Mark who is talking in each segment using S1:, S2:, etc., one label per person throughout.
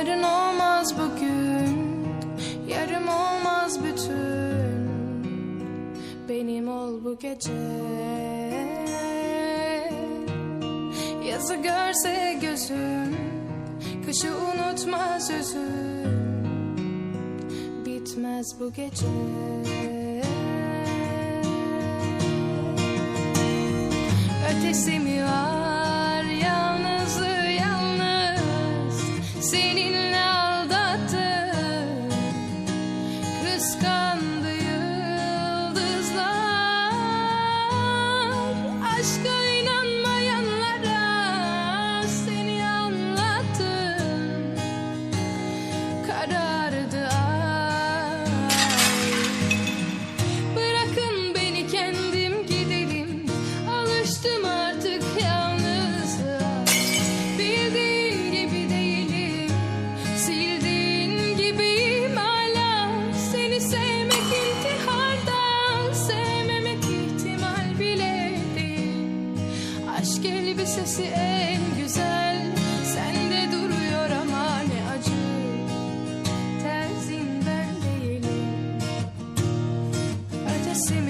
S1: Yarın olmaz bugün Yarım olmaz bütün. Benim ol bu gece. Yazı görse gözüm Kışı unutmaz üzüm Bitmez bu gece. Ötesi mi Aşka elbisesi en güzel. Sende duruyor ama ne acı. Terzinden değilim. Ötesi mi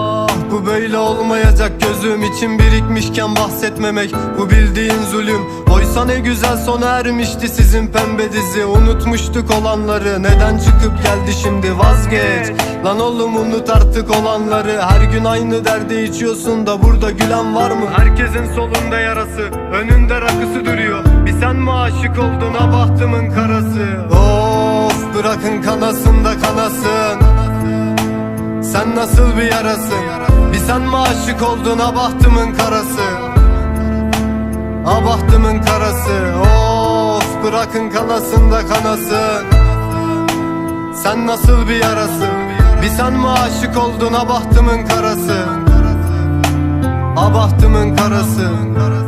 S2: bu böyle olmayacak gözüm için birikmişken bahsetmemek. Bu bildiğin zulüm. Oysa ne güzel sona ermişti sizin pembe dizi. Unutmuştuk olanları neden çıkıp geldi şimdi? Vazgeç. Lan oğlum unut artık olanları. Her gün aynı derde içiyorsun da burada gülen var mı? Herkesin solunda yarası önünde rakısı duruyor. Bir sen mi aşık oldun ha bahtımın karası? Of bırakın kanasın da kanasın sen nasıl bir yarasın? Bir sen mi aşık oldun ha bahtımın karası? Ha bahtımın karası. Of bırakın kanasın da kanasın Sen nasıl bir yarasın? Bir sen mi aşık oldun ha bahtımın karası? Ha bahtımın karası.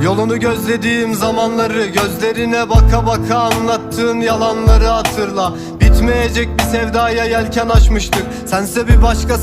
S2: Yolunu gözlediğim zamanları Gözlerine baka baka anlattığın yalanları hatırla. Bitmeyecek bir sevdaya yelken açmıştık. Sense bir başkası